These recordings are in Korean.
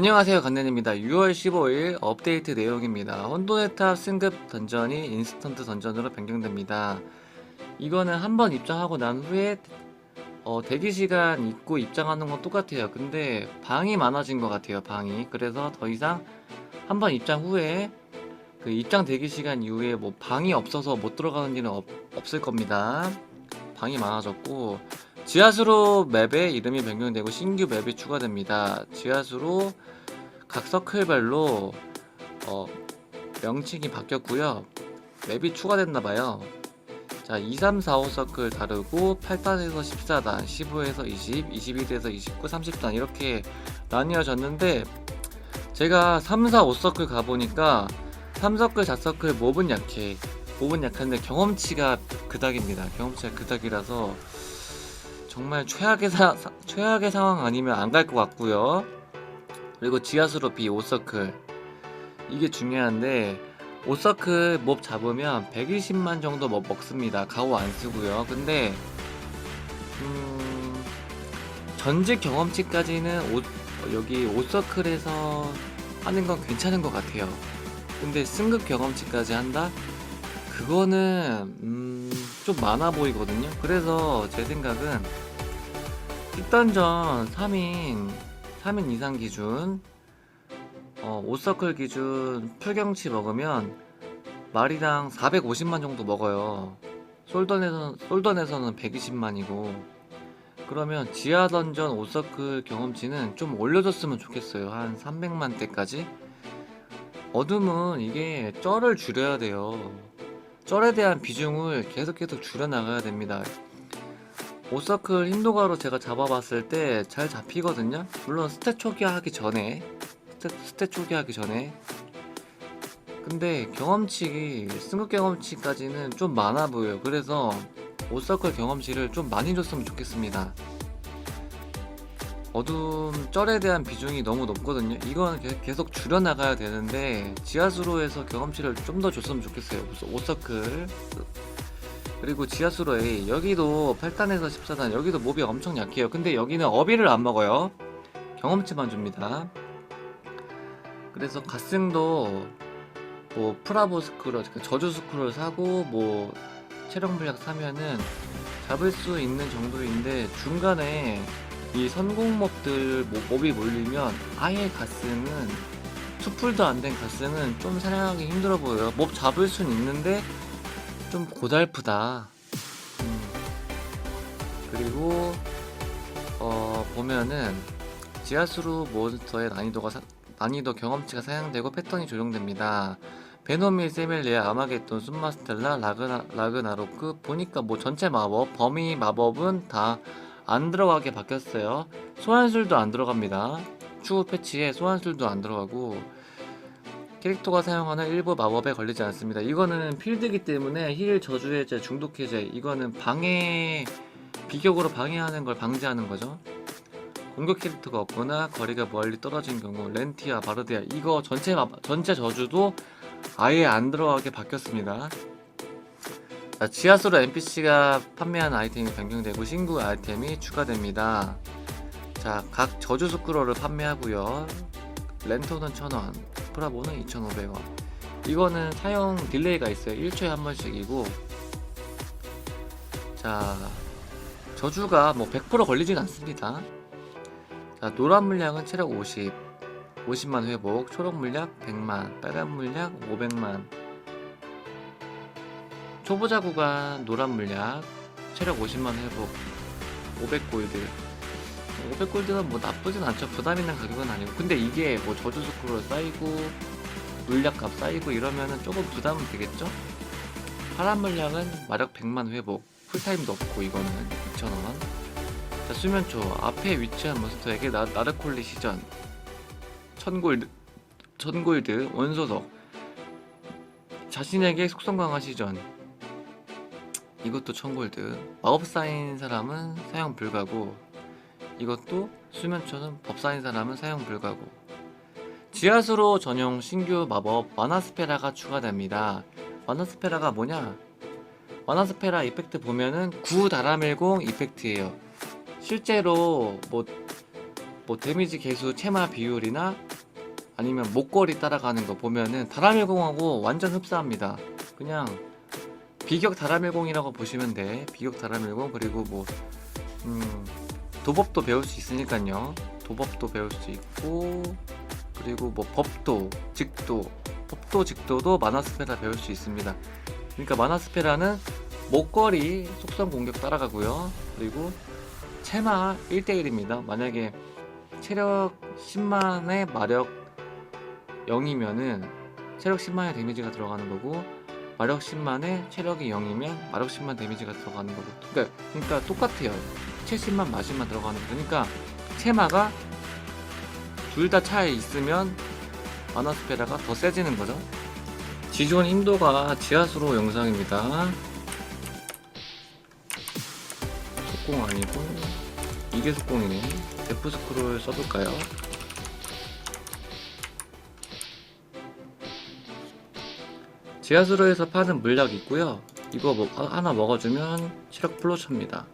안녕하세요 간nen입니다. 6월 15일 업데이트 내용입니다. 혼돈의 탑 승급 던전이 인스턴트 던전으로 변경됩니다. 이거는 한번 입장하고 난 후에 어, 대기시간 있고 입장하는 건 똑같아요. 근데 방이 많아진 것 같아요 방이. 그래서 더 이상 한번 입장 후에 그 입장 대기시간 이후에 뭐 방이 없어서 못 들어가는 일은 없, 없을 겁니다. 방이 많아졌고 지하수로 맵에 이름이 변경되고 신규 맵이 추가됩니다. 지하수로 각 서클별로 어, 명칭이 바뀌었고요. 맵이 추가됐나봐요. 자, 2, 3, 4, 5 서클 다르고 8단에서 14단, 15에서 20, 21에서 29, 30단 이렇게 나뉘어졌는데 제가 3, 4, 5 서클 가보니까 3 서클, 4 서클 몹은 약해. 몹은 약한데 경험치가 그닥입니다. 경험치가 그닥이라서 정말 최악의 사, 사- 최악의 상황 아니면 안 갈 것 같고요. 그리고 지하수로 B 5서클 이게 중요한데 5서클 몹 잡으면 120만 정도 뭐 먹습니다. 가오 안 쓰고요. 근데 음, 전직 경험치까지는 오- 여기 5서클에서 하는 건 괜찮은 것 같아요. 근데 승급 경험치까지 한다? 그거는 음, 좀 많아 보이거든요. 그래서 제 생각은 뒷던전 3인 3인 이상 기준 어, 5서클 기준 풀경치 먹으면 마리당 450만 정도 먹어요. 솔던에서, 솔던에서는 120만이고 그러면 지하 던전 5서클 경험치는 좀 올려줬으면 좋겠어요. 한 300만 대까지. 어둠은 이게 쩔을 줄여야 돼요. 쩔에 대한 비중을 계속 계속 줄여나가야 됩니다. 오서클 힌도가로 제가 잡아봤을 때 잘 잡히거든요. 물론 스탯 초기화하기 전에 스탯, 스탯 초기화하기 전에 근데 경험치 승급 경험치까지는 좀 많아 보여요. 그래서 오서클 경험치를 좀 많이 줬으면 좋겠습니다. 어둠 쩔에 대한 비중이 너무 높거든요. 이건 계- 계속 줄여나가야 되는데 지하수로에서 경험치를 좀 더 줬으면 좋겠어요. 오서클 그리고 지하수로 A 여기도 8단에서 14단 여기도 몹이 엄청 약해요. 근데 여기는 어비를 안 먹어요. 경험치만 줍니다. 그래서 갓승도 뭐 프라보 스크롤, 그러니까 저주 스크롤 사고 뭐 체력 물약 사면은 잡을 수 있는 정도인데 중간에 이 선공몹들 뭐 몹이 몰리면 아예 갓승은 투풀도 안된 갓승은 좀 사냥하기 힘들어 보여요. 몹 잡을 순 있는데 좀 고달프다. 음. 그리고 어 보면은 지하수로 몬스터의 난이도가 사- 난이도 경험치가 사양되고 패턴이 조정됩니다. 베노밀, 세멜리아, 아마겟돈, 숨마스텔라, 라그나, 라그나로크 보니까 뭐 전체 마법, 범위 마법은 다 안 들어가게 바뀌었어요. 소환술도 안 들어갑니다. 추후 패치에 소환술도 안 들어가고 캐릭터가 사용하는 일부 마법에 걸리지 않습니다. 이거는 필드기 때문에 힐 저주 해제, 중독 해제 이거는 방해 비격으로 방해하는 걸 방지하는 거죠. 공격 캐릭터가 없거나 거리가 멀리 떨어진 경우 렌티아, 바르디아 이거 전체 마, 전체 저주도 아예 안 들어가게 바뀌었습니다. 자, 지하수로 NPC가 판매하는 아이템이 변경되고 신규 아이템이 추가됩니다. 자, 각 저주 스크롤을 판매하고요. 렌토는 1000원, 프라보는 2,500원. 이거는 사용 딜레이가 있어요. 1초에 한 번씩이고. 자, 저주가 뭐 100% 걸리진 않습니다. 자, 노란 물량은 체력 50, 50만 회복, 초록 물약 100만, 빨간 물약 500만. 초보자 구간 노란 물약, 체력 50만 회복, 500골드. 500골드는 뭐 나쁘진 않죠. 부담 있는 가격은 아니고. 근데 이게 뭐 저주 스크롤 쌓이고, 물약값 쌓이고 이러면은 조금 부담은 되겠죠? 파란 물량은 마력 100만 회복, 풀타임도 없고 이거는 2,000원. 자, 수면초 앞에 위치한 몬스터에게 나, 나르콜리 시전 1000골드 1000골드 원소석 자신에게 속성 강화 시전 이것도 1000골드. 마법사인 사람은 사용 불가고 이것도 수면초는 법사인 사람은 사용 불가고. 지하수로 전용 신규 마법 와나스페라가 추가됩니다. 와나스페라가 뭐냐? 와나스페라 이펙트 보면은 9 다라멜공 이펙트예요. 실제로 뭐, 뭐 데미지 개수 체마 비율이나 아니면 목걸이 따라가는 거 보면은 다라밀공하고 완전 흡사합니다. 그냥 비격 다라밀공이라고 보시면 돼. 비격 다라밀공 그리고 뭐 음, 도법도 배울 수 있으니까요. 도법도 배울 수 있고 그리고 뭐 법도, 직도, 법도, 직도도 마나스페라 배울 수 있습니다. 그러니까 마나스페라는 목걸이 속성 공격 따라가고요. 그리고 체마 1대1입니다. 만약에 체력 10만에 마력 0이면은 체력 10만의 데미지가 들어가는 거고 마력 10만에 체력이 0이면 마력 10만 데미지가 들어가는 거고. 그러니까, 그러니까 똑같아요. 70만 마신만 들어가는 거 그러니까 체마가 둘 다 차에 있으면 마나스페라가 더 세지는 거죠. 지존 인도가 지하수로 영상입니다. 속공 아니고 이게 속공이네. 데프 스크롤 써볼까요? 지하수로에서 파는 물약 있고요. 이거 뭐 하- 하나 먹어주면 체력 플러스입니다.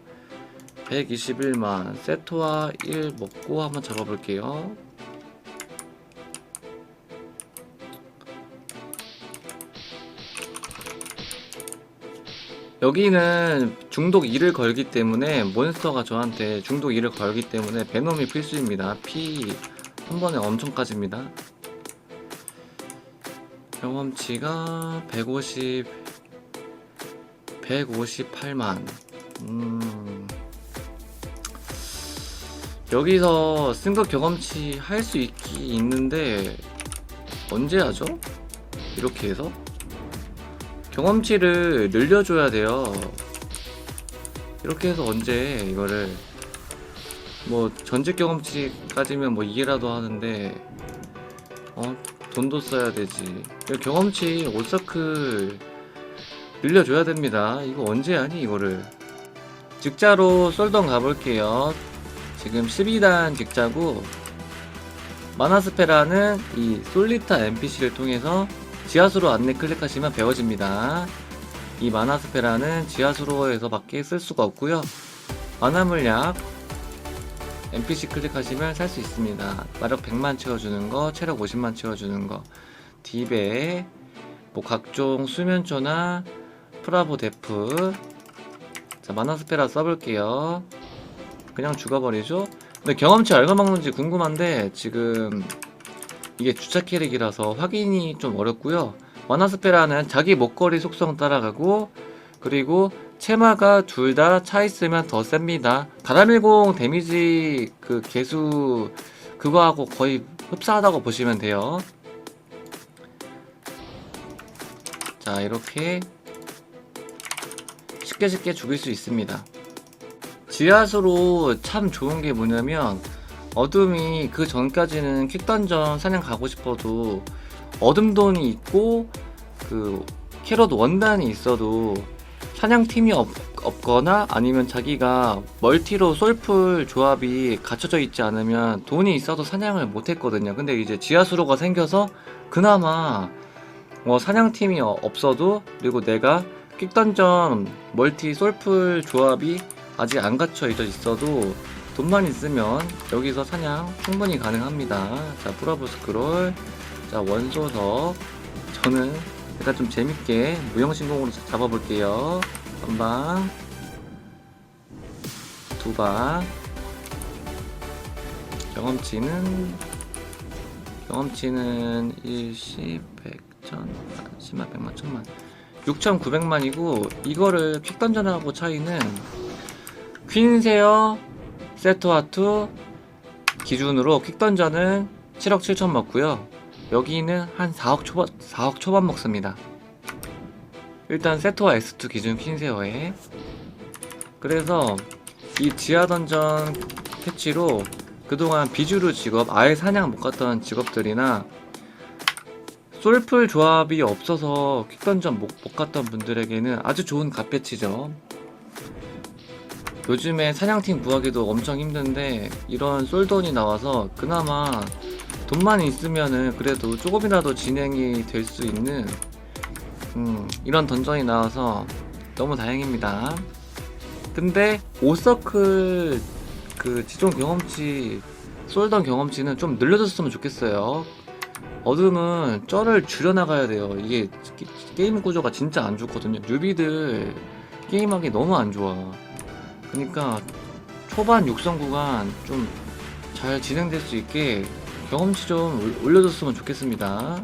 121만 세토와 1 먹고 한번 잡아볼게요. 여기는 중독 2를 걸기 때문에 몬스터가 저한테 중독 2를 걸기 때문에 베놈이 필수입니다. 피 한 번에 엄청 까집니다. 경험치가 150 158만. 음. 여기서 승급 경험치 할 수 있기 있는데 언제 하죠? 이렇게 해서? 경험치를 늘려줘야 돼요. 이렇게 해서 언제 이거를 뭐 전직 경험치까지면 뭐 이해라도 하는데 어 돈도 써야 되지. 경험치 5서클 늘려줘야 됩니다. 이거 언제 하니 이거를? 직자로 솔던 가볼게요. 지금 12단 직자고 마나스페라는 이 솔리타 NPC를 통해서 지하수로 안내 클릭하시면 배워집니다. 이 마나스페라는 지하수로에서 밖에 쓸 수가 없고요. 만화물약 NPC 클릭하시면 살 수 있습니다. 마력 100만 채워주는 거, 체력 50만 채워주는 거, 딥에 뭐 각종 수면초나 프라보 데프 자 마나스페라 써볼게요. 그냥 죽어버리죠. 근데 경험치 얼마 먹는지 궁금한데 지금 이게 주차 캐릭이라서 확인이 좀 어렵고요. 마나스페라는 자기 목걸이 속성 따라가고 그리고 체마가 둘 다 차 있으면 더 셉니다. 다라밀공 데미지 그 개수 그거하고 거의 흡사하다고 보시면 돼요. 자 이렇게 쉽게 쉽게 죽일 수 있습니다. 지하수로 참 좋은 게 뭐냐면 어둠이 그 전까지는 퀵던전 사냥 가고 싶어도 어둠돈이 있고 그 캐럿 원단이 있어도 사냥팀이 없, 없거나 아니면 자기가 멀티로 솔풀 조합이 갖춰져 있지 않으면 돈이 있어도 사냥을 못 했거든요. 근데 이제 지하수로가 생겨서 그나마 뭐 사냥팀이 어- 없어도 그리고 내가 퀵던전 멀티 솔풀 조합이 아직 안 갖춰 있어도 돈만 있으면 여기서 사냥 충분히 가능합니다. 자, 브라보 스크롤. 자, 원소석. 저는 일단 좀 재밌게 무형신공으로 잡아볼게요. 한 방, 두 방. 경험치는 경험치는 일시, 백, 천, 십만, 백만, 천만, 6,900만이고 이거를 퀵 던전하고 차이는 퀸세어 세토아투 기준으로 퀵 던전은 7억 7천 먹고요. 여기는 한 4억 초반 4억 초반 먹습니다. 일단 세토와 S2 기준 퀸세어에 그래서 이 지하 던전 패치로 그동안 비주류 직업 아예 사냥 못 갔던 직업들이나 솔풀 조합이 없어서 퀵던전 못, 못 갔던 분들에게는 아주 좋은 갓패치죠. 요즘에 사냥팀 구하기도 엄청 힘든데 이런 솔돈이 나와서 그나마 돈만 있으면은 그래도 조금이라도 진행이 될 수 있는 음, 이런 던전이 나와서 너무 다행입니다. 근데 5서클 그 지존 경험치 쏠던 경험치는 좀 늘려줬으면 좋겠어요. 어둠은 쩔을 줄여나가야 돼요. 이게 게- 게임 구조가 진짜 안 좋거든요. 뉴비들 게임하기 너무 안 좋아. 그러니까 초반 육성 구간 좀 잘 진행될 수 있게 경험치 좀 올- 올려줬으면 좋겠습니다.